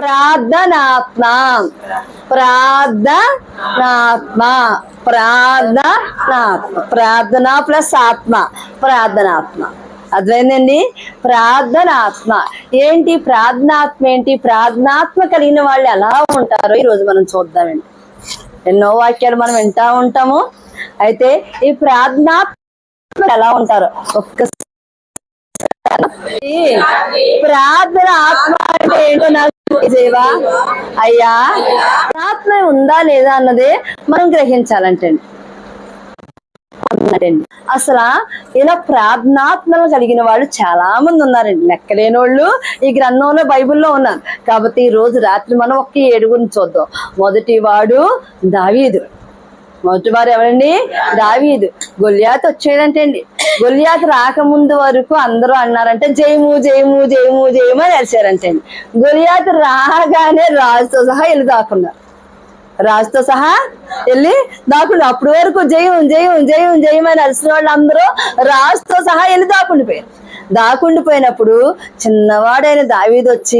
ప్రార్థనాత్మ. ప్రార్థనాత్మ. ప్రార్థనాత్మ. ప్రార్థన ప్లస్ ఆత్మ. ప్రార్థనాత్మ. అర్థమైందండి? ప్రార్థనాత్మ. ఏంటి ప్రార్థనాత్మ ఏంటి? ప్రార్థనాత్మ కలిగిన వాళ్ళు ఎలా ఉంటారో ఈరోజు మనం చూద్దామండి. ఎన్నో వాక్యాలు మనం వింటా ఉంటాము. అయితే ఈ ప్రార్థనాత్మ ఎలా ఉంటారు ఒక్కసారి. ప్రార్థన ఆత్మ అంటే ఏంటో నాకు దేవా? అయ్యా ఆత్మ ఉందా లేదా అన్నదే మనం గ్రహించాలంటండి. ఉన్నారండి అసలు ఇలా ప్రార్థనాత్మలు కలిగిన వాళ్ళు చాలా మంది ఉన్నారండి. లెక్కలేని వాళ్ళు ఈ గ్రంథంలో బైబిల్లో ఉన్నారు. కాబట్టి ఈ రోజు రాత్రి మనం ఒక్క ఏడుగురిని చూద్దాం. మొదటి వాడు దావీదు. మొదటి వారు ఎవరండి? దావీదు. గొల్యాత్ వచ్చేదంటే అండి గొల్యాత్ రాకముందు వరకు అందరూ అన్నారంటే జయము జయము జయము జయము అని అరిచారంటే. అండి గొలియాత్ రాగానే రాజుతో సహా వెళ్ళి దాక్కున్నారు. రాజుతో సహా వెళ్ళి దాకుండా అప్పటి వరకు జయం జయం జయం జయం అని అరిసిన వాళ్ళందరూ రాజుతో సహా వెళ్ళి దాకుండిపోయారు దాకుండిపోయినప్పుడు చిన్నవాడైన దావీదు వచ్చి